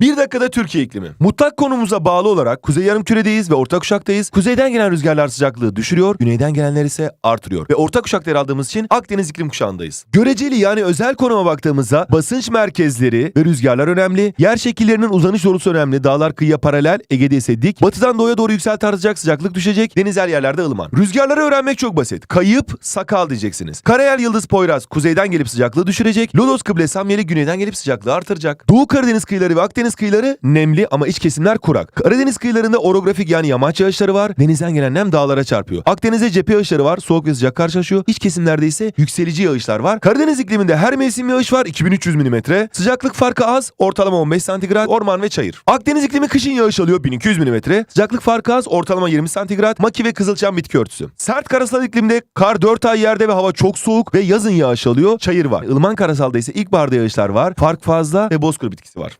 Bir dakikada Türkiye iklimi. Mutlak konumuza bağlı olarak kuzey yarımküredeyiz ve orta kuşaktayız. Kuzeyden gelen rüzgarlar sıcaklığı düşürüyor, güneyden gelenler ise artırıyor. Ve orta kuşakta yer aldığımız için Akdeniz iklim kuşağındayız. Göreceli yani özel konuma baktığımızda basınç merkezleri ve rüzgarlar önemli. Yer şekillerinin uzanış doğrusu önemli. Dağlar kıyıya paralel, Ege'de ise dik. Batıdan doğuya doğru yükselti artacak, sıcaklık düşecek. Deniz her yerlerde ılıman. Rüzgarları öğrenmek çok basit. Kayıp, sakal diyeceksiniz. Karayel Yıldız Poyraz kuzeyden gelip sıcaklığı düşürecek. Lodos Kıble Samyeli güneyden gelip sıcaklığı artıracak. Doğu Karadeniz kıyıları ve Akdeniz kıyıları nemli ama iç kesimler kurak. Karadeniz kıyılarında orografik yani yamaç yağışları var. Denizden gelen nem dağlara çarpıyor. Akdeniz'de cephe yağışları var. Soğuk ve sıcak karşılaşıyor. İç kesimlerde ise yükselici yağışlar var. Karadeniz ikliminde her mevsim yağış var. 2300 mm. Sıcaklık farkı az. Ortalama 15 santigrat. Orman ve çayır. Akdeniz iklimi kışın yağış alıyor. 1200 mm. Sıcaklık farkı az. Ortalama 20 santigrat. Maki ve kızılçam bitki örtüsü. Sert karasal iklimde kar 4 ay yerde ve hava çok soğuk ve yazın yağış alıyor. Çayır var. Ilıman karasalda ise ilkbaharda yağışlar var. Fark fazla ve bozkır bitkisi var.